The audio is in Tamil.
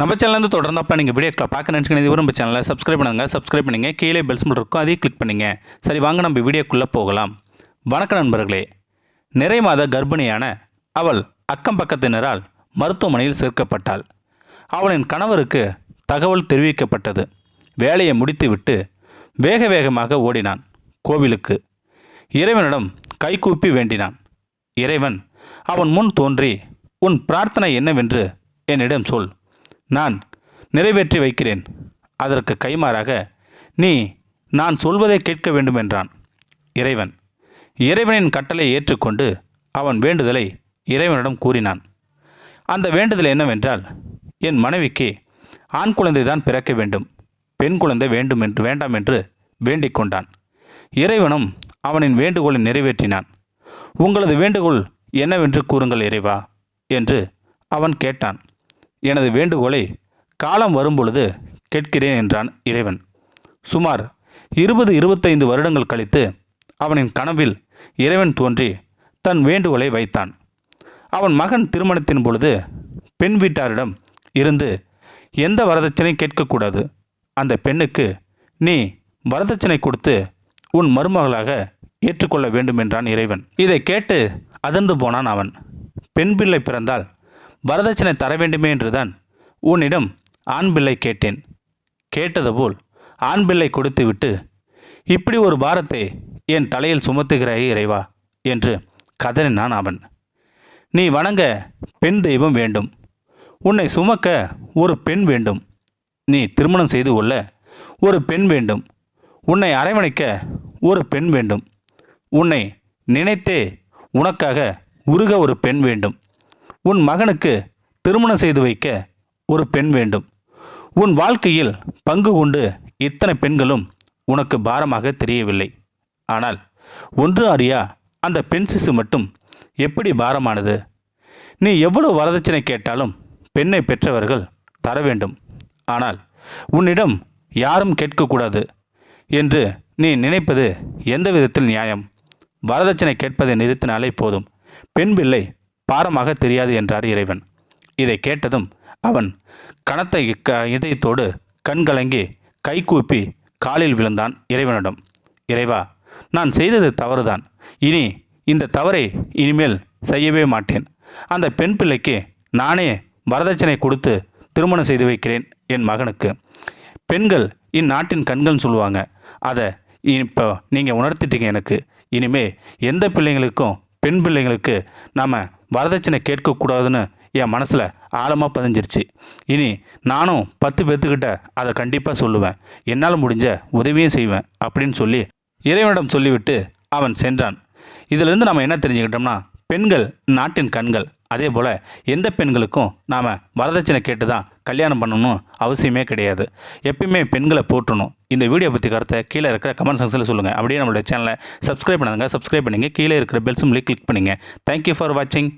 நம்ம சேனல்லேருந்து தொடர்ந்தப்போ நீங்கள் வீடியோக்களை பார்க்க நினச்சிக்கணும் இது நம்ம சேனலை சப்ஸ்கிரைப் பண்ணுங்கள் சப்ஸ்கிரைப் பண்ணுங்கள் கீழே பெல்ஸ் மட்டும் இருக்கும் அதையும் கிளிக் பண்ணுங்கள் சரி வாங்க நம்ம வீடியோக்குள்ளே போகலாம். வணக்கம் நண்பர்களே. நிறை மாத கர்ப்பிணியான அவள் அக்கம் பக்கத்தினரால் மருத்துவமனையில் சேர்க்கப்பட்டாள். அவளின் கணவருக்கு தகவல் தெரிவிக்கப்பட்டது. வேலையை முடித்துவிட்டு வேக வேகமாக ஓடினான் கோவிலுக்கு. இறைவனிடம் கைகூப்பி வேண்டினான். இறைவன் அவன் முன் தோன்றி உன் பிரார்த்தனை என்னவென்று என்னிடம் சொல். நான் நிறைவேற்றி வைக்கிறேன். அதற்கு கைமாறாக நீ நான் சொல்வதை கேட்க வேண்டும் என்றான் இறைவன். இறைவனின் கட்டளை ஏற்றுக்கொண்டு அவன் வேண்டுதலை இறைவனிடம் கூறினான். அந்த வேண்டுதல் என்னவென்றால் என் மனைவிக்கு ஆண் குழந்தை தான் பிறக்க வேண்டும். பெண் குழந்தை வேண்டும் என்று வேண்டாம் என்று வேண்டிக் கொண்டான். இறைவனும் அவனின் வேண்டுகோளை நிறைவேற்றினான். உங்களது வேண்டுகோள் என்னவென்று கூறுங்கள் இறைவா என்று அவன் கேட்டான். எனது வேண்டுகோளை காலம் வரும்பொழுது கேட்கிறேன் என்றான் இறைவன். சுமார் இருபது இருபத்தைந்து வருடங்கள் கழித்து அவனின் கனவில் இறைவன் தோன்றி தன் வேண்டுகோளை வைத்தான். அவன் மகன் திருமணத்தின் பொழுது பெண் வீட்டாரிடம் இருந்து எந்த வரதட்சணை கேட்கக்கூடாது? அந்த பெண்ணுக்கு நீ வரதட்சணை கொடுத்து உன் மருமகளாக ஏற்றுக்கொள்ள வேண்டும் என்றான் இறைவன். இதை கேட்டு அதிர்ந்து போனான் அவன். பெண் பிள்ளை பிறந்தால் வரதட்சணை தர வேண்டுமே என்றுதான் உன்னிடம் ஆண் பிள்ளை கேட்டேன். கேட்டது போல் ஆண் பிள்ளை கொடுத்துவிட்டு இப்படி ஒரு பாரத்தை என் தலையில் சுமத்துகிறாயே இறைவா என்று கதறினான் அவன். நீ வணங்க பெண் தெய்வம் வேண்டும். உன்னை சுமக்க ஒரு பெண் வேண்டும். நீ திருமணம் செய்து கொள்ள ஒரு பெண் வேண்டும். உன்னை அரவணைக்க ஒரு பெண் வேண்டும். உன்னை நினைத்தே உனக்காக உருக ஒரு பெண் வேண்டும். உன் மகனுக்கு திருமணம் செய்து வைக்க ஒரு பெண் வேண்டும். உன் வாழ்க்கையில் பங்கு கொண்டு இத்தனை பெண்களும் உனக்கு பாரமாக தெரியவில்லை. ஆனால் ஒன்று அறியா அந்த பெண் சிசு மட்டும் எப்படி பாரமானது? நீ எவ்வளவு வரதட்சணை கேட்டாலும் பெண்ணை பெற்றவர்கள் தர வேண்டும். ஆனால் உன்னிடம் யாரும் கேட்கக்கூடாது என்று நீ நினைப்பது எந்த விதத்தில் நியாயம்? வரதட்சணை கேட்பதை நிறுத்தினாலே போதும். பெண் பிள்ளை பாரமாக தெரியாது என்றார் இறைவன். இதை கேட்டதும் அவன் கனத்த இக்க இதயத்தோடு கண்கலங்கி கைகூப்பி காலில் விழுந்தான் இறைவனிடம். இறைவா நான் செய்தது தவறுதான். இனி இந்த தவறை இனிமேல் செய்யவே மாட்டேன். அந்த பெண் பிள்ளைக்கு நானே வரதட்சணை கொடுத்து திருமணம் செய்து வைக்கிறேன் என் மகனுக்கு. பெண்கள் இந்நாட்டின் கண்கள்னு சொல்லுவாங்க. அதை இப்போ நீங்கள் உணர்த்திட்டீங்க எனக்கு. இனிமே எந்த பிள்ளைங்களுக்கும் பெண் பிள்ளைங்களுக்கு நாம் வரதட்சணை கேட்கக்கூடாதுன்னு என் மனசில் ஆழமாக பதிஞ்சிருச்சு. இனி நானும் பத்து பேர்த்துக்கிட்ட அதை கண்டிப்பாக சொல்லுவேன். என்னால் முடிஞ்ச உதவியும் செய்வேன் அப்படின்னு சொல்லி இறைவனிடம் சொல்லிவிட்டு அவன் சென்றான். இதிலிருந்து நம்ம என்ன தெரிஞ்சுக்கிட்டோம்னா பெண்கள் நாட்டின் கண்கள். அதே போல் எந்த பெண்களுக்கும் நாம் வரதட்சணை கேட்டு தான் கல்யாணம் பண்ணணும் அவசியமே கிடையாது. எப்பயுமே பெண்களை போற்றணும். இந்த வீடியோ பற்றி கருத்தை கீழே இருக்கிற கமெண்ட் செக்ஷனில் சொல்லுங்கள் அப்படியே நம்மளோட சேனலை சப்ஸ்கிரைப் பண்ணுங்க சப்ஸ்கிரைப் பண்ணுங்கள் கீழே இருக்கிற பெல்ஸும் கிளிக் பண்ணுங்கள் தேங்க்யூ ஃபார் வாட்சிங்